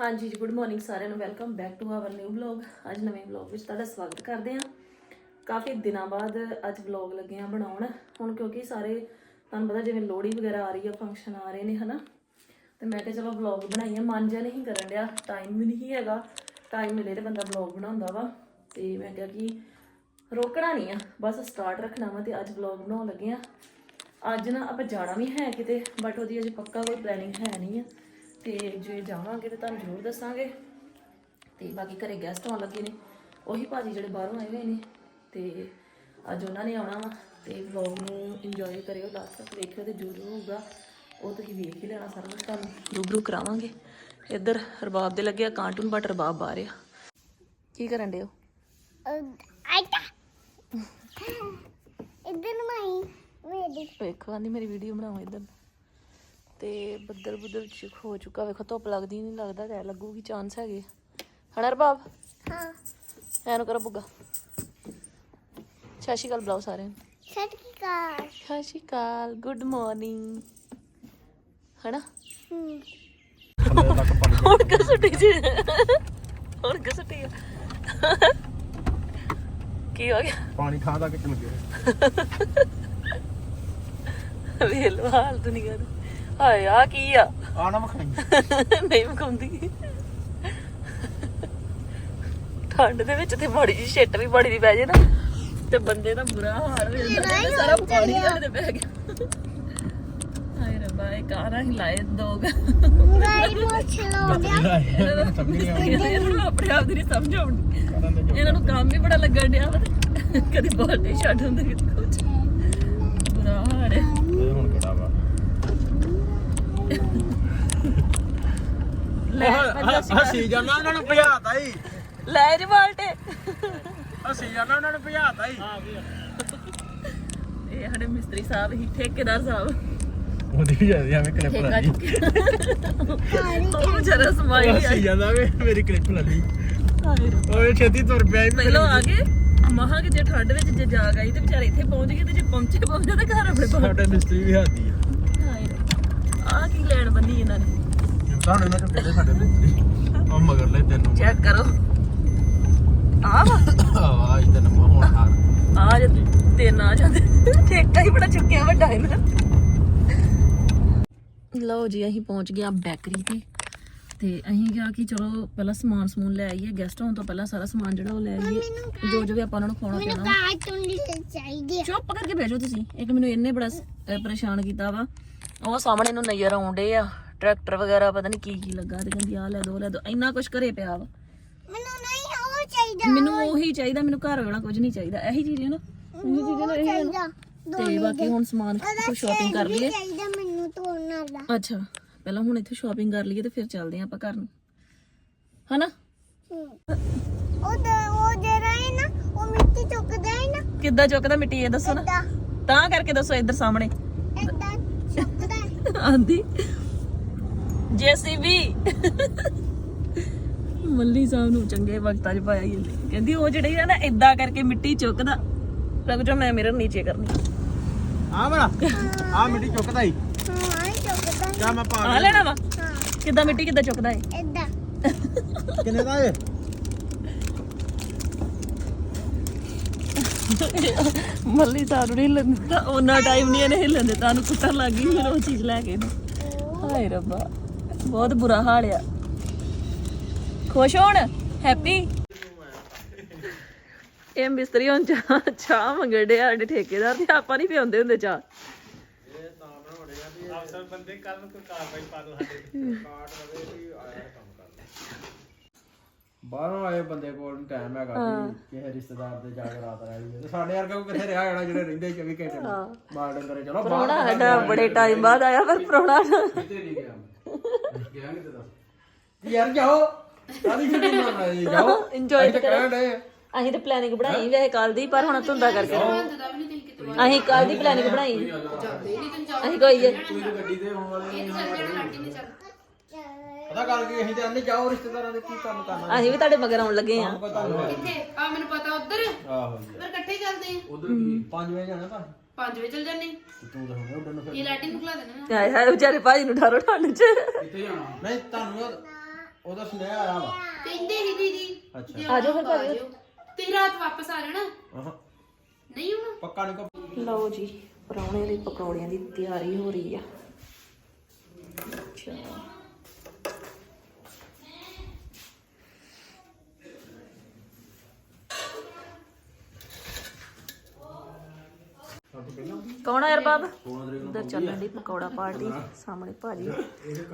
ਹਾਂਜੀ ਜੀ good morning ਸਾਰਿਆਂ ਨੂੰ। Welcome back to our new vlog ਅੱਜ ਨਵੇਂ ਵਲੌਗ ਵਿੱਚ ਤੁਹਾਡਾ ਸਵਾਗਤ ਕਰਦੇ ਹਾਂ। ਕਾਫੀ ਦਿਨਾਂ ਬਾਅਦ ਅੱਜ ਵਲੌਗ ਲੱਗੇ ਆ ਬਣਾਉਣ। ਹੁਣ ਕਿਉਂਕਿ ਸਾਰੇ, ਤੁਹਾਨੂੰ ਪਤਾ ਜਿਵੇਂ ਲੋਹੜੀ ਵਗੈਰਾ ਆ ਰਹੀ ਆ ਫੰਕਸ਼ਨ ਆ ਰਹੇ ਨੇ, ਹਨਾ? ਤੇ ਮੈਂ ਕਿਹਾ ਚਲੋ ਵਲੌਗ ਬਣਾਈਏ। ਮਨ ਜਿਹਾ ਨਹੀਂ ਕਰਨ ਡਿਆ। ਟਾਈਮ ਵੀ ਨਹੀਂ ਹੈਗਾ। ਟਾਈਮ ਮਿਲੇ ਤੇ ਬੰਦਾ ਵਲੌਗ ਬਣਾਉਂਦਾ ਵਾ। ਤੇ ਮੈਂ ਕਿਹਾ ਕਿ ਰੋਕਣਾ ਨਹੀਂ ਆ। ਬਸ ਸਟਾਰਟ ਰੱਖਣਾ ਵਾ ਤੇ ਅੱਜ ਵਲੌਗ ਬਣਾਉਣ ਲੱਗੇ ਆ ਅੱਜ ਨਾ ਆਪਾਂ ਜਾਣਾ ਵੀ ਹੈ ਕਿਤੇ ਬਟ ਉਹਦੀ ਅਜੇ ਪੱਕਾ ਕੋਈ ਪਲੈਨਿੰਗ ਹੈ ਨਹੀਂ ਆ। ਤੇ ਜੇ ਜਾਵਾਂਗੇ ਤੇ ਤੁਹਾਨੂੰ ਜ਼ਰੂਰ ਦੱਸਾਂਗੇ। ਤੇ ਬਾਕੀ ਘਰੇ ਗੈਸਟ ਆਉਣ ਲੱਗੇ ਨੇ। ਉਹੀ ਭਾਜੀ ਜਿਹੜੇ ਬਾਹਰੋਂ ਆਏ ਹੋਏ ਨੇ। ਤੇ ਅੱਜ ਉਹਨਾਂ ਨੇ ਆਉਣਾ ਵਾ। ਤੇ ਵਲੌਗ ਨੂੰ ਇੰਜੋਏ ਕਰਿਓ ਲਾਸਟ ਤੱਕ ਦੇਖਿਓ ਤੇ ਜੋ ਜੋ ਹੋਊਗਾ। ਉਹ ਤੁਸੀਂ ਵੇਖ ਹੀ ਲੈਣਾ ਸਾਰਾ ਕੁਝ ਤੁਹਾਨੂੰ। ਰੂਬਰੂ ਕਰਾਵਾਂਗੇ। ਇੱਧਰ ਰਬਾਬ ਦੇ ਲੱਗਿਆ ਕਾਰਟੂਨ ਬਟ ਰਬਾਬ ਆ। ਕੀ ਕਰਨ ਹੋ? ਆਇਤਾ ਇਧਰ ਮਾਈ ਮੇਰੀ ਵੇਖੋ। ਆਂਦੀ ਮੇਰੀ ਵੀਡੀਓ ਬਣਾਓ ਇੱਧਰ। ਤੇ ਬੱਦਲ ਬੁੱਦਲ ਚ ਹੋ ਚੁੱਕਾ। ਵੇਖੋ ਧੁੱਪ ਲੱਗਦੀ ਨਹੀਂ ਲੱਗਦਾ ਤੇ ਲੱਗੂਗੀ ਚਾਂਸ ਹੈਗੇ। ਹਣਾ ਰਬਾਬ ਹਾਂ। ਐਨੂੰ ਕਰੋ ਬੁੱਗਾ। ਸਤਿ ਸ਼੍ਰੀ ਅਕਾਲ ਬੁਲਾਓ ਸਾਰਿਆਂ ਨੂੰ। ਸਤਿ ਸ਼੍ਰੀ ਅਕਾਲ। ਗੁੱਡ ਮਾਰਨਿੰਗ ਹਣਾ ਹੂੰ। ਹੁਣ ਕਿ ਸੁੱਟੀ ਜੀ ਹੁਣ ਕਿ ਸੁੱਟੀ ਆ? ਕੀ ਹੋ ਗਿਆ? ਪਾਣੀ ਖਾਂ ਦਾ ਕਿੱਥੇ ਲੱਗੇ ਵੇਖ ਲੋ ਹਾਲ ਦੁਨੀਆ ਦਾ। ਹਾਏ ਆ ਕੀ ਆ? ਆ ਨਾ ਮਖਾਈ ਨਹੀਂ ਮਕਾਉਂਦੀ ਠੰਡ ਦੇ ਵਿੱਚ ਤੇ ਮਾੜੀ ਜੀ ਛਿੱਟ ਵੀ ਬੜੀ ਦੀ ਪੈ ਜੇ ਨਾ। ਤੇ ਬੰਦੇ ਦਾ ਬੁਰਾ ਹਾਲ ਹੋ ਜਾਂਦਾ ਹੈ। ਸਾਰਾ ਪਾਣੀ ਦੇ ਪੈ ਗਿਆ। ਹਾਏ ਰੱਬਾ ਇਹ ਕਾਰਾਂ ਹੀ ਲਾਏ ਦੋਗ ਗਾਈ ਮੋਛ ਲੋ ਗਿਆ ਇਹਨਾਂ ਨੂੰ ਆਪਣੇ ਆਪ ਦੀ ਨਹੀਂ ਸਮਝ ਆਉਂਦੀ ਇਹਨਾਂ ਨੂੰ ਕੰਮ ਹੀ ਬੜਾ ਲੱਗਣ ਡਿਆ ਵਾ ਤੇ ਕਦੀ ਬਾਲਟੀ ਛੱਡ ਹੁੰਦੇ ਕੁਝ ਬੁਰਾ ਹਾਲ ਹੈ ਇਹ ਹੁਣ ਕਿਹੜਾ ਵਾ ਲੈ ਪੰਜਾ ਸੀ- ਹਸੀ ਜਾਣਾ ਉਹਨਾਂ ਨੂੰ ਭਜਾਤਾ ਹੀ। ਲੈ ਜੀ ਬਾਲਟੇ ਹਸੀ ਜਾਣਾ ਉਹਨਾਂ ਨੂੰ ਭਜਾਤਾ ਹੀ। ਇਹ ਸਾਡੇ ਮਿਸਤਰੀ ਸਾਹਿਬ ਹੀ ਠੇਕੇਦਾਰ ਸਾਹਿਬ। ਉਹਦੀ ਵੀ ਜਾਂਦੀ ਐਵੇਂ ਕਲਿੱਪ ਲੱਗੀ ਪਾਣੀ ਉਹ ਵਿਚਾਰਾ ਸਮਾਈ ਹਸੀ ਜਾਂਦਾ ਵੇ ਮੇਰੀ ਕਲਿੱਪ ਹਾਏ। ਰੱਬਾ। ਓਏ ਛੇਤੀ ਤੁਰ ਪਿਆ ਪਹਿਲੋਂ ਆ ਗਏ। ਮਹਾ ਕਿ ਜੇ ਠੰਡ ਵਿੱਚ ਜੇ ਜਾਗ ਆਈ ਤੇ ਵਿਚਾਰੇ ਇੱਥੇ ਪਹੁੰਚ ਗਏ ਤੇ ਜੇ ਪਹੁੰਚੇ ਪਹੁੰਚੇ ਤੇ ਘਰ ਆਪਣੇ ਪਹੁੰਚ ਸਾਡੇ ਮਿਸਤਰੀ ਵੀ ਹਾਦੀ ਆ। ਆਹ ਕੀ ਲੈਣ ਬੰਨੀ ਇਹਨਾਂ ਨੇ। ਤੁਹਾਨੂੰ ਇਹਨਾਂ ਚੋਂ ਕਿਹੜੇ ਸਾਡੇ ਮਿਸਤਰੀ ਉਹ ਮਗਰ ਲੈ ਤੈਨੂੰ ਚੈੱਕ ਕਰੋ। ਆਹ ਵਾ। ਆ ਇਦਾਂ ਨੰਬਰ ਹੁਣ ਹਾਰ। ਆ ਜੇ ਤਿੰਨ ਆ ਜਾਂਦੇ। ਠੇਕਾ ਹੀ ਬੜਾ ਚੁੱਕਿਆ ਵੱਡਾ ਇਹਨਾਂ ਲਓ ਜੀ ਅਸੀਂ ਪਹੁੰਚ ਗਏ ਆ ਬੈਕਰੀ ਤੇ। ਤੇ ਅਸੀਂ ਕਿਹਾ ਕਿ ਚਲੋ ਪਹਿਲਾਂ ਸਮਾਨ ਸਮੂਨ ਲੈ ਆਈਏ ਗੈਸਟ ਆਉਣ ਤੋਂ ਪਹਿਲਾਂ ਸਾਰਾ ਸਮਾਨ ਜਿਹੜਾ ਉਹ ਲੈ ਆਈਏ। ਜੋ ਜੋ ਵੀ ਆਪਾਂ ਉਹਨਾਂ ਨੂੰ ਖਵਾਉਣਾ ਮੈਨੂੰ ਪਿਆਣਾ ਕਾਰਟੂਨ ਲਿਖ ਚਾਹੀਦੀ। ਚੁੱਪ ਕਰਕੇ ਬੈਠੋ ਤੁਸੀਂ। ਇੱਕ ਮੈਨੂੰ ਇਹਨੇ ਬੜਾ ਸ- ਅਹ ਪਰੇਸ਼ਾਨ ਕੀਤਾ ਵਾ। ਉਹ ਸਾਹਮਣੇ ਨੂੰ ਨਜ਼ਰ ਆਉਂਦੇ ਆ। ਟਰੈਕਟਰ ਵਗੈਰਾ ਪਤਾ ਨਹੀਂ ਕੀ ਕੀ ਲੱਗਾ ਤੇ ਕਹਿੰਦੀ ਆ ਲੈ ਦੋ ਲੈ ਦੋ। ਇੰਨਾ ਕੁਝ ਘਰੇ ਪਿਆ ਵਾ। ਮੈਨੂੰ ਨਹੀਂ ਉਹ ਚਾਹੀਦਾ। ਮੈਨੂੰ ਉਹੀ ਚਾਹੀਦਾ ਮੈਨੂੰ ਘਰ ਵਾਲਾ ਕੁਝ ਨਹੀਂ ਚਾਹੀਦਾ। ਇਹੀ ਚੀਜ਼ ਹੈ ਨਾ ਇਹੀ ਚੀਜ਼ ਹੈ ਨਾ ਇਹੀ ਹੈ ਨਾ। ਤੇ ਬਾਕੀ ਹੁਣ ਸਮਾਨ ਤੋਂ ਸ਼ਾਪਿੰਗ ਕਰ ਲਈਏ। ਚਾਹੀਦਾ ਮੈਨੂੰ ਤੋੜਨ ਵਾਲਾ ਅੱਛਾ ਪਹਿਲਾਂ ਹੁਣ ਇੱਥੇ ਸ਼ਾਪਿੰਗ ਕਰ ਲਈਏ ਤੇ ਫਿਰ ਚੱਲਦੇ ਆਪਾਂ ਘਰ ਨੂੰ। ਹਨਾ। ਉਹ ਦ- ਉਹ ਜਿਹੜਾ ਹੈ ਨਾ ਉਹ ਮਿੱਟੀ ਚੁੱਕਦਾ ਹੈ ਨਾ। ਕਿੱਦਾਂ ਚੁੱਕਦਾ ਮਿੱਟੀ ਇਹ ਦੱਸੋ ਨਾ। ਏਦਾਂ ਤਾਂ ਕਰਕੇ ਦੱਸੋ ਇੱਧਰ ਸਾਹਮਣੇ। ਏਦਾਂ ਚੁੱਕਦਾ। ਹੈ। ਆਂਦੀ ਜੇਸੀਬੀ ਮੱਲੀ ਸਾਹਿਬ ਨੂੰ ਚੰਗੇ ਵਕਤਾਂ 'ਚ ਪਾਇਆ ਹੀ ਇਹਨੇ। ਕਹਿੰਦੀ ਉਹ ਜਿਹੜੀ ਆ ਨਾ ਇਦਾਂ ਕਰਕੇ ਮਿੱਟੀ ਚੁੱਕਦਾ। ਰੁਕ ਜਾ ਮੈਂ ਮਿਰਰ ਨੀਚੇ ਕਰਨੀ। ਆ ਬੜਾ ਆ ਮਿੱਟੀ ਚੁੱਕਦਾ ਹੀ ਹਾਂ ਚੁੱਕਦਾ ਹੈ। ਜਾ ਮੈਂ ਪਾ ਆ ਲੈਣਾ ਵਾ? ਹਾਂ। ਕਿੱਦਾਂ ਮਿੱਟੀ ਕਿੱਦਾਂ ਚੁੱਕਦਾ ਏ? ਏਦਾਂ। ਕਿੰਨੇ ਦਾ ਏ? ਮੱਲੀ ਸਾਹਿਬ ਨੂੰ ਨਹੀਂ ਹਿੱਲਣ ਦਿੱਤਾ। ਉਹਨਾਂ ਟਾਈਮ ਨਹੀਂ ਇਹਨੇ ਹਿੱਲਣ ਦਿੱਤਾ। ਉਹਨੂੰ ਕੁੱਟਣ ਲੱਗ ਗਈ ਫਿਰ ਉਹ ਚੀਜ਼ ਲੈ ਕੇ। ਹਾਏ ਰੱਬਾ। ਬਹੁਤ ਬੁਰਾ ਹਾਲ ਆ। ਖੁਸ਼ ਹੋਣ? ਹੈਪੀ ਇਹ ਮਿਸਤਰੀ ਹੁਣ ਚਾਹ ਚਾਹ ਮੰਗੜੇ ਆ ਸਾਡੇ ਠੇਕੇਦਾਰ ਤੇ ਆਪਾਂ ਨਹੀਂ ਪਿਆਉਂਦੇ ਹੁੰਦੇ ਚਾਹ। ਅਫਸਰ ਬੰਦੇ ਕੱਲ ਨੂੰ ਕੋਈ ਕਾਰਵਾਈ ਪਾ ਦੋ ਸਾਡੇ ਕਾਟ ਰਵੇ ਵੀ ਆਇਆ ਕੰਮ ਕਰ ਬਾਹਰੋਂ ਆਏ ਬੰਦੇ ਕੋਲ ਟਾਈਮ ਹੈਗਾ ਵੀ ਕਿਸੇ ਰਿਸ਼ਤੇਦਾਰ ਦੇ ਜਾ ਕੇ ਰਾਤ ਰਹਿ ਲਈਏ ਤੇ ਸਾਡੇ ਵਰਗਾ ਕੋਈ ਕਿੱਥੇ ਰਿਹਾ ਜਿਹੜੇ ਰਹਿੰਦੇ 24 ਘੰਟੇ? ਬਾਹਰ ਡੰਗਰੇ ਚਲੋ ਬਾਹਰ ਸਾਡਾ ਬੜੇ ਟਾਈਮ ਬਾਅਦ ਆਇਆ ਪਰ ਪ੍ਰੋਣਾ ਕਿਤੇ ਨਹੀਂ ਗਿਆ। ਗਿਆ ਕਿਤੇ ਦੱਸ ਯਾਰ ਜਾਓ ਸਾਡੀ ਛੁੱਟੀ ਮਾਰਨਾ ਜੀ ਜਾਓ। ਇੰਜੋਏ ਤੇ ਕਰਨ ਡੇ ਅਸੀਂ ਤੇ ਪਲੈਨਿੰਗ ਬਣਾਈ ਵੈਸੇ ਕੱਲ ਦੀ ਪਰ ਹੁਣ ਧੁੰਦਾ ਕਰਕੇ ਅਸੀਂ ਕੱਲ ਦੀ ਪਲੈਨਿੰਗ ਬਣਾਈ। ਅਸੀਂ ਕੋਈ ਜੇ ਗੱਡੀ ਤੇ ਆਉਣ ਵਾਲੇ ਪਤਾ ਗੱਲ ਕੀ ਅਸੀਂ ਤੇ ਅੰਨੇ ਜਾਓ ਰਿਸ਼ਤੇਦਾਰਾਂ ਦੇ ਕੀ ਕੰਮ ਕਰਨਾ। ਅਸੀਂ ਵੀ ਤੁਹਾਡੇ ਮਗਰ ਆਉਣ ਲੱਗੇ ਆ ਪਤਾ ਨਹੀਂ ਕਿੱਥੇ? ਆ ਮੈਨੂੰ ਪਤਾ ਉਧਰ। ਆਹੋ ਜੀ। ਪਰ ਇਕੱਠੇ ਚੱਲਦੇ ਆ ਉਧਰ ਕੀ? 5 ਵਜੇ ਜਾਣਾ ਤਾਂ 5 ਵਜੇ ਚੱਲ ਜਾਂਦੇ। ਤੂੰ ਤਾਂ ਹੁਣੇ ਉੱਡਣ ਨੂੰ ਫਿਰ। ਇਹ ਲਾਈਟਿੰਗ ਖਲਾ ਦੇਣਾ ਨਾ। ਹਾਏ ਹਾਏ ਵਿਚਾਰੇ ਭਾਜੀ ਨੂੰ ਠਾਰੋ ਠੰਡ ਚ। ਕਿੱਥੇ ਜਾਣਾ? ਨਹੀਂ ਤੁਹਾਨੂੰ ਉਹਦਾ ਸੁਨੇਹਾ ਆਇਆ ਵਾ। ਕਹਿੰਦੇ ਸੀ ਦੀਦੀ ਅੱਛਾ। ਜੇ ਆ ਜਾਓ ਫਿਰ ਆਉਣਾ ਭਾਜੀ। ਆ ਜਾਓ। ਤੇ ਰਾਤ ਵਾਪਸ ਆ ਜਾਣਾ। ਆਹਾਂ, ਨਹੀਂ ਹੁਣ ਪੱਕਾ ਨਹੀਂ ਕੋ ਲਓ ਜੀ ਪਰੌਣੇ ਲਈ ਪਕੌੜਿਆਂ ਦੀ ਤਿਆਰੀ ਹੋ ਰਹੀ ਆ। ਅੱਛਾ। ਕੌਣ ਆ ਯਾਰ ਬਾਬ? ਉਧਰ ਚੱਲਣ ਦੀ ਪਕੌੜਾ ਪਾਰਟੀ ਸਾਹਮਣੇ ਭਾਜੀ।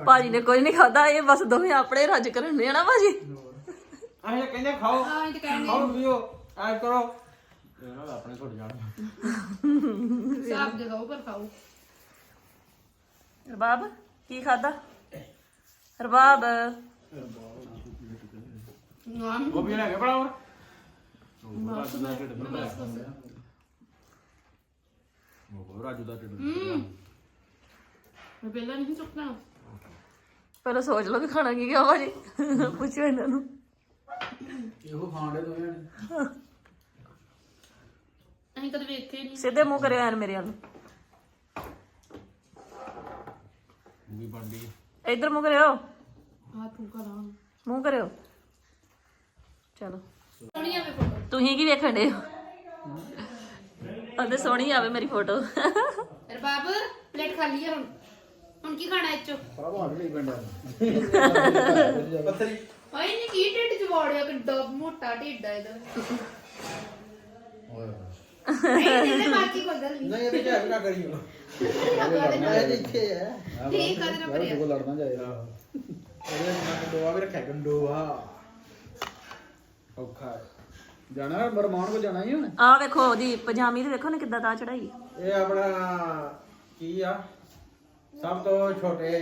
ਭਾਜੀ ਨੇ ਕੁਝ ਨਹੀਂ ਖਾਦਾ ਇਹ ਬਸ ਦੋਵੇਂ ਆਪਣੇ ਰੱਜ ਕਰਨ ਨੇ ਨਾ ਭਾਜੀ? ਅਸੀਂ ਕਹਿੰਦੇ ਖਾਓ। ਖਾਓ ਪੀਓ ਐ ਕਰੋ। ਇਹਨਾਂ ਦਾ ਆਪਣੇ ਛੁੱਟ ਜਾਣ ਸਾਬ ਜਗਾਓ ਪਰ ਖਾਓ। ਰਬਾਬ ਕੀ ਖਾਦਾ ਰਬਾਬ। ਨਾ ਉਹ ਵੀ ਲੈ ਕੇ ਬੜਾ ਹੁਣ ਉਹ ਰਾਜੂ ਦਾ ਢਿੱਡ ਮੈਂ ਪਹਿਲਾਂ ਨਹੀਂ ਚੁੱਕਣਾ। ਪਹਿਲਾਂ ਸੋਚ ਲਓ ਵੀ ਖਾਣਾ ਕੀ ਗਿਆ ਭਾਜੀ ਪੁੱਛੋ ਇਹਨਾਂ ਨੂੰ। ਇਹੋ ਖਾਣ ਦੇ ਦੋਵੇਂ ਨੇ ਅਸੀਂ ਕਦੇ ਵੇਖੇ ਨਹੀਂ ਸਿੱਧੇ ਮੂੰਹ ਕਰਿਓ ਐਨ ਮੇਰੇ ਵੱਲ। ਵੀ ਬੰਦੀ ਇੱਧਰ ਮੂੰਹ ਕਰਿਓ। ਆ ਤੂੰ ਕਰਾਂ। ਮੂੰਹ ਕਰਿਓ। ਚਲੋ। ਫੋਟੋ। ਤੁਸੀਂ ਕੀ ਵੇਖਣ ਦੇ ਉਹਦੇ ਸੋਹਣੀ ਆਵੇ ਮੇਰੀ ਫੋਟੋ। ਰਬਾਬ ਪਲੇਟ ਖਾਲੀ ਹੈ ਹੁਣ। ਹੁਣ ਕੀ ਖਾਣਾ ਇੱਚੋ? ਭਰਾਵਾ ਹੱਡ ਲਈ ਪਿੰਡਾ ਪੱਥਰੀ ਓਏ ਨਹੀਂ ਕੀ ਢਿੱਡ ਚ ਵਾੜਿਆ ਕਿੱਡਾ ਮੋਟਾ ਢਿੱਡ ਆ ਇਹਦਾ। ਨਹੀਂ ਤੇ ਬਾਕੀ ਕੋਈ ਗੱਲ ਨਹੀਂ ਨਹੀਂ ਇਹਦੇ ਚ ਨਾ ਕਰੀਓ ਇਹ ਇੱਥੇ ਹੈ। ਠੀਕ ਆ ਤੇਰਾ ਭਰਿਆ। ਲੜਨਾ ਚਾਹੀਦਾ। ਇਹਦੇ ਨਾਲ ਗੰਡੋਆ ਵੀ ਰੱਖਿਆ ਗੰਡੋਆ। ਔਖਾ ਹੈ। ਜਾਣਾ ਮਰਮਾਨ ਕੋ ਜਾਣਾ ਹੀ ਹੁਣ ਆਹ ਵੇਖੋ ਉਹਦੀ ਪਜਾਮੀ ਤੇ ਦੇਖੋ ਨੇ ਕਿੱਦਾਂ ਤਾਂ ਚੜਾਈ। ਇਹ ਆਪਣਾ ਕੀ ਆ? ਸਭ ਤੋਂ ਛੋਟੇ।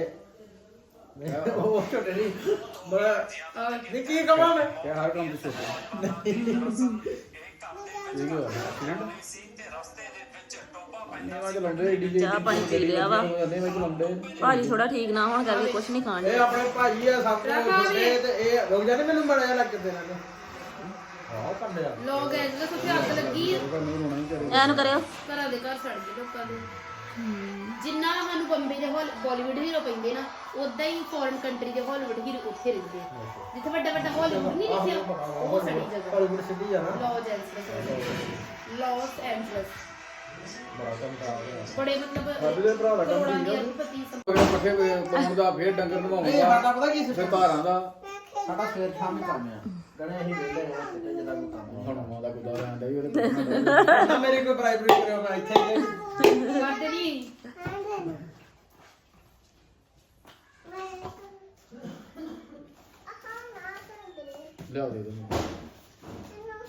ਉਹ ਛੋਟੇ ਨਹੀਂ। ਬੜਾ ਨਹੀਂ ਕੀ ਕਮਾਂ ਮੈਂ? ਇਹ ਹਰ ਕੰਮ ਤੋਂ ਛੋਟੇ। ਇਹ ਕੀ ਹੋਇਆ ਐਕਸੀਡੈਂਟ ਨੇ ਲੰਡੇ ਏਡੀ ਚਾਹ ਪਾਣੀ ਪੀ ਲਿਆ ਵਾ। ਨੇ ਵਿੱਚ ਲੰਡੇ ਭਾਜੀ ਥੋੜਾ ਠੀਕ ਨਾ ਹੋਣ ਕਰਕੇ ਕੁਝ ਨਹੀਂ ਖਾਣ ਇਹ ਡਿਆ। ਆਪਣੇ ਭਾਜੀ ਆ ਸਭ ਤੋਂ ਛੋਟੇ ਤੇ ਇਹ ਰੁਕ ਜਾਂਦੇ ਮੈਨੂੰ ਬੜਾ ਜਿਹਾ ਲੱਗ ਦੇ ਨਾ ਲੋਕ ਐ ਜਦੋਂ ਸੁੱਤੇ ਅੱਗ ਲੱਗੀ ਆ। ਐਨ ਕਰਿਓ। ਘਰਾਂ ਦੇ ਘਰ ਸੜ ਗਏ ਲੋਕਾਂ ਦੇ। ਜਿੰਨਾ ਸਾਨੂੰ ਬੰਬੇ ਦੇ ਹਾਲ ਬਾਲੀਵੁੱਡ ਹੀਰੋ ਪੈਂਦੇ ਨਾ ਉਦਾਂ ਹੀ ਫੋਰਨ ਕੰਟਰੀ ਦੇ ਹਾਲੀਵੁੱਡ ਹੀਰੋ ਉੱਥੇ ਰਹਿੰਦੇ। ਜਿੱਥੇ ਵੱਡਾ ਵੱਡਾ ਹਾਲੀਵੁੱਡ ਨਹੀਂ ਲਿਖਿਆ ਉਹ ਸੜੀ ਜਗ੍ਹਾ। ਹਾਲੀਵੁੱਡ ਸਿੱਧੀ ਆ ਨਾ। ਲਾਸ ਐਂਜਲਸ ਲਾਸ ਐਂਜਲਸ ਬੜਾ ਕੰਮ ਮਤਲਬ ਬਾਬੇ ਦੇ ਭਰਾ ਦਾ ਕੰਮ ਦੀ ਆ। ਕੋਈ ਪੱਠੇ ਪਾਉਣ ਦਾ ਫੇਰ ਡੰਗਰ ਨਵਾਉਂਦਾ। ਸਾਡਾ ਪਤਾ ਕੀ ਫਿਰ ਧਾਰਾਂ ਦਾ ਸਾਡਾ ਸਵੇਰ ਸ਼ਾਮ ਹੀ। ਕੰਮ ਆ ਗਣੇ ਅਸੀਂ ਵੇਲੇ ਹਾਂ ਜਿੱਦਾਂ ਕੋਈ ਕੰਮ ਹੁਣ ਮਾਂ ਦਾ ਗੁੱਦਾ ਰਹਿੰਦਾ ਹੀ ਉਹਦੇ ਕੋਲ ਨਾ ਮੇਰੀ ਕੋਈ ਪ੍ਰਾਈਵੇਟ ਕਰਿਓ ਮੈਂ ਇੱਥੇ ਹੀ ਕਰਦੇ ਨਹੀਂ ਲਿਆ ਦੇ ਦੇ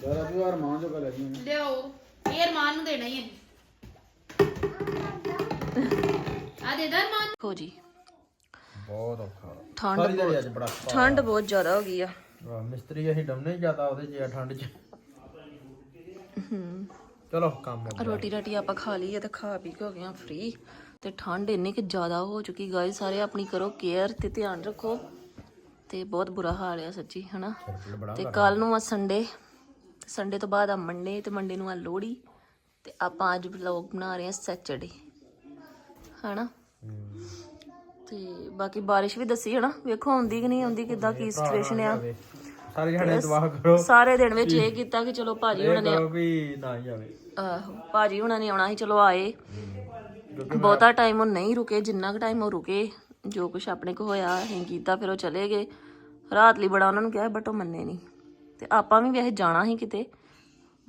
ਯਾਰ ਤੂੰ ਯਾਰ ਮਾਂ ਜੋ ਕਰ ਲਈ ਲਿਆਓ। ਇਹ ਅਰਮਾਨ ਨੂੰ ਦੇਣਾ ਹੀ ਹੈ। ਆ ਦੇ ਦਰ ਮਾਨ ਦੇਖੋ ਜੀ ਬਹੁਤ ਔਖਾ। ਠੰਡ ਸਾਰੀ ਦਿਹਾੜੀ ਅੱਜ ਬੜਾ ਠੰਡ ਬਹੁਤ ਜ਼ਿਆਦਾ ਹੋ ਗਈ ਆ। ਵਾਹ, ਮਿਸਤਰੀ ਅਸੀਂ ਡਮਨੇ ਜ਼ਿਆਦਾ ਉਹਦੇ ਚ ਆ ਠੰਡ ਚ। ਚਲੋ ਕੰਮ ਹੋ ਗਿਆ। ਰੋਟੀ ਰਾਟੀ ਆਪਾਂ ਖਾ ਲਈ ਆ ਤੇ ਖਾ ਪੀ ਕੇ ਹੋ ਗਏ ਆ ਫ੍ਰੀ ਤੇ ਠੰਡ ਇੰਨੀ ਕਿ ਜ਼ਿਆਦਾ ਹੋ ਚੁੱਕੀ ਗਾਇਸ ਸਾਰੇ ਆਪਣੀ ਕਰੋ ਕੇਅਰ ਤੇ ਧਿਆਨ ਰੱਖੋ। ਤੇ ਬਹੁਤ ਬੁਰਾ ਹਾਲ ਆ ਸੱਚੀ ਹਨਾ? ਬੜਾ ਤੇ ਕੱਲ ਨੂੰ ਆ ਸੰਡੇ ਸੰਡੇ ਤੋਂ ਬਾਅਦ ਆ ਮੰਡੇ ਤੇ ਮੰਡੇ ਨੂੰ ਆ ਲੋਹੜੀ। ਤੇ ਆਪਾਂ ਅੱਜ ਵਲੌਗ ਬਣਾ ਰਹੇ ਆ ਸੈਚਰਡੇ ਹਨਾ? ਤੇ ਬਾਕੀ ਬਾਰਿਸ਼ ਵੀ ਦੱਸੀ ਹਨਾ ਵੇਖੋ ਆਉਂਦੀ ਕਿ ਨਹੀਂ ਆਉਂਦੀ ਕਿੱਦਾਂ ਕੀ ਸਿਚੁਏਸ਼ਨ ਆ। ਸਾਰੇ ਜਣੇ ਦੁਆ ਕਰੋ। ਸਾਰੇ ਦਿਨ ਵਿੱਚ ਇਹ ਕੀਤਾ ਕਿ ਚਲੋ ਭਾਜੀ ਹੁਣਾਂ ਨੇ ਵੀ ਨਾ ਹੀ ਆਵੇ। ਆਹੋ ਭਾਜੀ ਹੁਣਾਂ ਨੇ ਆਉਣਾ ਸੀ ਚਲੋ ਆਏ। ਬਹੁਤਾ ਟਾਈਮ ਉਹ ਨਹੀਂ ਰੁਕੇ ਜਿੰਨਾ ਕੁ ਟਾਈਮ ਉਹ ਰੁਕੇ ਜੋ ਕੁਝ ਆਪਣੇ ਕੋ ਹੋਇਆ ਅਸੀਂ ਕੀਤਾ ਫਿਰ ਉਹ ਚਲੇ ਗਏ। ਰਾਤ ਲਈ ਬੜਾ ਉਹਨਾਂ ਨੂੰ ਕਿਹਾ ਬਟ ਉਹ ਮੰਨੇ ਨਹੀਂ। ਤੇ ਆਪਾਂ ਵੀ ਵੈਸੇ ਜਾਣਾ ਸੀ ਕਿਤੇ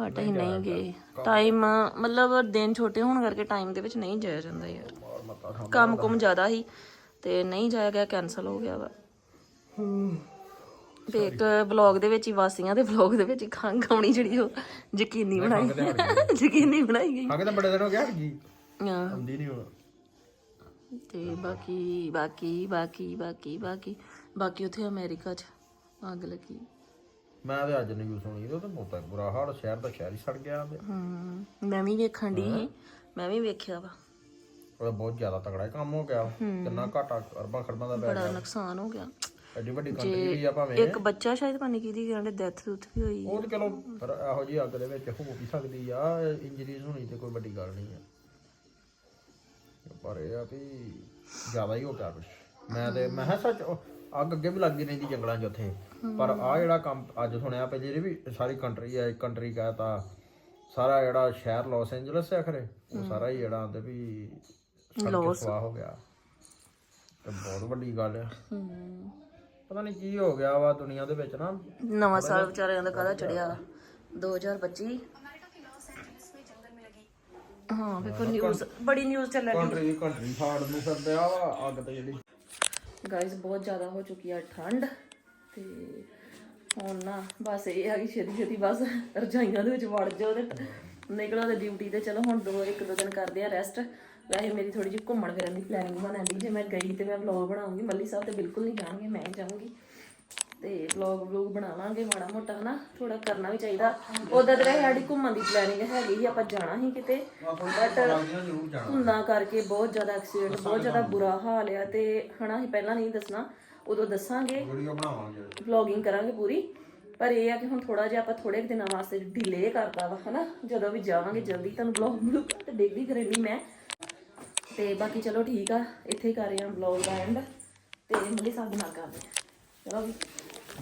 ਬਟ ਅਸੀਂ ਨਹੀਂ ਗਏ। ਟਾਈਮ ਮਤਲਬ ਦਿਨ ਛੋਟੇ ਹੋਣ ਕਰਕੇ ਟਾਈਮ ਦੇ ਵਿੱਚ ਨਹੀਂ ਜਾਇਆ ਜਾਂਦਾ ਯਾਰ। ਕੰਮ ਕੁਮ ਜ਼ਿਆਦਾ ਸੀ। ਤੇ ਨਹੀਂ ਜਾਇਆ ਗਿਆ ਕੈਨਸਲ ਹੋ ਗਿਆ ਵਾ। ਤੇ ਇੱਕ ਵਲੌਗ ਦੇ ਵਿੱਚ ਹੀ ਵਾਸੀਆਂ ਦੇ ਵਲੌਗ ਦੇ ਵਿੱਚ ਹੀ ਖੰਘ ਆਉਣੀ ਜਿਹੜੀ ਉਹ ਯਕੀਨੀ ਬਣਾਈ। ਯਕੀਨੀ ਬਣਾਈ ਗਈ। ਅੱਗੇ ਤਾਂ ਬੜੇ ਦਿਨ ਹੋ ਗਿਆ ਗਈ। ਹਾਂ। ਹੁੰਦੀ ਨਹੀਂ ਹੁਣ। ਤੇ ਬਾਕੀ ਬਾਕੀ ਬਾਕੀ ਬਾਕੀ ਬਾਕੀ ਬਾਕੀ ਉੱਥੇ ਅਮਰੀਕਾ 'ਚ ਅੱਗ ਲੱਗੀ। ਮੈਂ ਤੇ ਅੱਜ ਨਿਊਜ਼ ਸੁਣੀ ਉਹ ਤਾਂ ਬਹੁਤਾ ਬੁਰਾ ਹਾਲ ਸ਼ਹਿਰ ਦਾ ਸ਼ਹਿਰ ਹੀ ਸੜ ਗਿਆ ਤੇ। ਹਮ, ਮੈਂ ਵੀ ਵੇਖਣ ਦੀ ਮੈਂ ਵੀ ਵੇਖਿਆ ਵਾ। ਉਹ ਬਹੁਤ ਜ਼ਿਆਦਾ ਤਗੜਾ ਕੰਮ ਹੋ ਗਿਆ। ਕਿੰਨਾ ਘਾਟਾ ਅਰਬਾਂ ਖਰਬਾਂ ਦਾ ਪੈ ਬੜਾ ਨੁਕਸਾਨ ਹੋ ਗਿਆ। ਐਡੀ ਵੱਡੀ ਕੰਟਰੀ ਵੀ ਆ ਭਾਵੇਂ। ਇੱਕ ਬੱਚਾ ਸ਼ਾਇਦ ਪਾਣੀ ਕਿਹਦੀ ਕਹਿੰਦੇ ਡੈਥ ਦੁੱਥ ਵੀ ਹੋਈ ਉਹ ਤੇ ਚਲੋ ਫਿਰ ਇਹੋ ਜਿਹੀ ਅੱਗ ਦੇ ਵਿੱਚ ਹੋ ਵੀ ਸਕਦੀ ਆ ਇੰਜਰੀਜ਼ ਹੋਣੀ ਤੇ ਕੋਈ ਵੱਡੀ ਗੱਲ ਨਹੀਂ ਆ। ਪਰ ਇਹ ਆ ਵੀ ਜ਼ਿਆਦਾ ਹੀ ਹੋ ਗਿਆ ਕੁਛ। ਮੈਂ ਤੇ ਮੈਂ ਕਿਹਾ ਸੱਚ ਉਹ ਅੱਗ ਅੱਗੇ ਵੀ ਲੱਗਦੀ ਰਹਿੰਦੀ ਜੰਗਲਾਂ 'ਚ ਉੱਥੇ। ਪਰ ਆ ਜਿਹੜਾ ਕੰਮ ਅੱਜ ਸੁਣਿਆ ਪਈ ਜਿਹੜੀ ਵੀ ਸਾਰੀ ਕੰਟਰੀ ਹੈ ਕੰਟਰੀ ਕਹਤਾ ਸਾਰਾ ਜਿਹੜਾ ਸ਼ਹਿਰ ਲਾਸ ਐਂਜਲਸ ਹੈ ਖਰੇ ਉਹ ਸਾਰਾ ਹੀ ਜਿਹੜਾ ਆਂਦੇ ਵੀ ਲੋਸ ਸਵਾਹ ਹੋ ਗਿਆ। ਤੇ ਬਹੁਤ ਵੱਡੀ ਗੱਲ ਆ। ਪਤਾ ਨਹੀਂ ਕੀ ਹੋ ਗਿਆ ਵਾ ਦੁਨੀਆ ਦੇ ਵਿੱਚ ਨਾ। ਨਵਾਂ ਸਾਲ ਵਿਚਾਰਿਆਂ ਦਾ ਕਾਹਦਾ ਚੜਿਆ 2025 ਹਾਂ ਵੇਖੋ ਨਿਊਜ਼ ਬੜੀ ਨਿਊਜ਼ ਚੱਲਣ ਕੰਟਰੀ ਦੀ ਕੰਟਰੀ ਫਾੜ ਨੂੰ ਫਿਰਦੇ ਆ ਵਾ ਅੱਗ ਤੇ ਜਿਹੜੀ। ਗਾਇਸ ਬਹੁਤ ਜ਼ਿਆਦਾ ਹੋ ਚੁੱਕੀ ਆ ਠੰਡ। ਤੇ ਹੁਣ ਨਾ ਬਸ ਇਹ ਆ ਕਿ ਛੇਤੀ ਛੇਤੀ ਬਸ ਰਜਾਈਆਂ ਦੇ ਵਿੱਚ ਵੜ ਜਾਓ ਤੇ ਨਿਕਲੋ ਤੇ ਡਿਊਟੀ ਤੇ ਚਲੋ ਹੁਣ ਦੋ ਇੱਕ ਦੋ ਦਿਨ ਕਰਦੇ ਆ ਰੈਸਟ ਵੈਸੇ ਮੇਰੀ ਥੋੜੀ ਜਿਹੀ ਘੁੰਮਣ ਫਿਰਨ ਦੀ ਪਲੈਨਿੰਗ ਬਣਾਉਂਦੀ ਜੇ ਮੈਂ ਗਈ ਤੇ ਮੈਂ ਵਲੌਗ ਬਣਾਉਂਗੀ ਮੱਲੀ ਸਾਹਿਬ ਤੇ ਬਿਲਕੁਲ ਨਹੀਂ ਜਾਣਗੇ ਮੈਂ ਜਾਊਂਗੀ। ਤੇ ਵਲੌਗ ਵਲੌਗ ਬਣਾਵਾਂਗੇ ਮਾੜਾ ਮੋਟਾ ਹਨਾ? ਥੋੜਾ ਕਰਨਾ ਵੀ ਚਾਹੀਦਾ। ਉਦਾਂ ਤੇ ਵੈਸੇ ਸਾਡੀ ਘੁੰਮਣ ਦੀ ਪਲੈਨਿੰਗ ਹੈਗੀ ਸੀ ਆਪਾਂ ਜਾਣਾ ਸੀ ਕਿਤੇ। ਬਟ ਹੁੰਦਾ ਕਰਕੇ ਬਹੁਤ ਜ਼ਿਆਦਾ ਐਕਸੀਡੈਂਟ ਬਹੁਤ ਜ਼ਿਆਦਾ ਬੁਰਾ ਹਾਲ ਆ। ਤੇ ਹਨਾ ਅਸੀਂ ਪਹਿਲਾਂ ਨਹੀਂ ਦੱਸਣਾ ਉਦੋਂ ਦੱਸਾਂਗੇ। ਵੀਡੀਓ ਬਣਾਵਾਂਗੇ ਵਲੌਗਿੰਗ ਕਰਾਂਗੇ ਪੂਰੀ। ਪਰ ਇਹ ਆ ਕਿ ਹੁਣ ਥੋੜਾ ਜਿਹਾ ਆਪਾਂ ਥੋੜੇ ਦਿਨਾਂ ਵਾਸਤੇ ਡਿਲੇ ਕਰਤਾ ਵਾ ਹਨਾ? ਜਦੋਂ ਵੀ ਜਾਵਾਂਗੇ ਜਲਦੀ ਤੁਹਾਨੂੰ ਵਲੌਗ ਬਲੂਗ ਤੇ ਡੇਲੀ ਕਰੇਗੀ ਮੈਂ। ਤੇ ਬਾਕੀ ਚਲੋ ਠੀਕ ਆ ਇੱਥੇ ਹੀ ਕਰ ਰਹੇ ਹਾਂ ਵਲੌਗ ਦਾ ਐਂਡ ਤੇ ਮੱਲੀ ਸਾਹਿਬ ਦੇ ਨਾਲ ਕਰਦੇ ਹਾਂ। ਚਲੋ ਵੀ।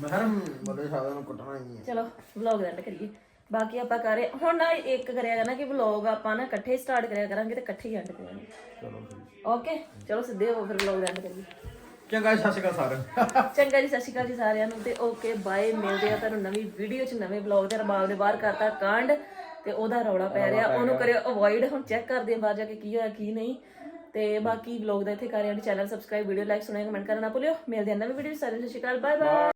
ਮੈਂ ਹਰ ਮਦੇ ਸਾਰਿਆਂ ਨੂੰ ਕੁੱਟਣਾ ਹੀ ਹੈ ਚਲੋ ਵਲੌਗ ਐਂਡ ਕਰੀਏ। ਬਾਕੀ ਆਪਾਂ ਕਰੇ ਹੁਣ ਨਾ ਇੱਕ ਕਰਿਆ ਕਰਨਾ ਕਿ ਵਲੌਗ ਆਪਾਂ ਨਾ ਇਕੱਠੇ ਸਟਾਰਟ ਕਰਿਆ ਕਰਾਂਗੇ ਤੇ ਇਕੱਠੇ ਹੀ ਐਂਡ ਕਰਾਂਗੇ। ਚਲੋ ਠੀਕ। ਓਕੇ ਚਲੋ ਸਿੱਧੇ ਹੋ ਫਿਰ ਵਲੌਗ ਐਂਡ ਕਰੀਏ। ਚੰਗਾ ਜੀ, ਸਤਿ ਸ਼੍ਰੀ ਅਕਾਲ ਸਾਰਿਆਂ ਨੂੰ। ਚੰਗਾ ਜੀ ਸਤਿ ਸ਼੍ਰੀ ਅਕਾਲ ਜੀ ਸਾਰਿਆਂ ਨੂੰ ਤੇ ਓਕੇ ਬਾਏ ਮਿਲਦੇ ਆ ਤੁਹਾਨੂੰ ਨਵੀਂ ਵੀਡੀਓ 'ਚ ਨਵੇਂ ਵਲੌਗ ਤੇ ਰਬਾਬ ਨੇ ਬਾਹਰ ਕਰਤਾ ਕਾਂਡ ਤੇ ਉਹਦਾ ਰੌਲਾ ਪੈ ਰਿਹਾ। ਉਹਨੂੰ ਕਰਿਓ ਅਵੋਇਡ ਹੁਣ ਚੈੱਕ ਕਰਦੇ ਆ ਬਾਹਰ ਜਾ ਕੇ ਕੀ ਹੋਇਆ ਕੀ ਨਹੀਂ। ਤੇ ਬਾਕੀ ਵਲੌਗ ਦਾ ਇੱਥੇ ਕਰਿਆ ਚੈਨਲ ਸਬਸਕ੍ਰਾਈਬ ਵੀਡੀਓ ਲਾਈਕ ਸੁਣਿਆ ਕਮੈਂਟ ਕਰਨਾ ਨਾ ਭੁੱਲਿਓ। ਮਿਲਦੇ ਆ ਨਵੀਂ ਵੀਡੀਓ ਸਾਰੇ ਸਤਿ ਸ਼੍ਰੀ ਅਕਾਲ। Bye bye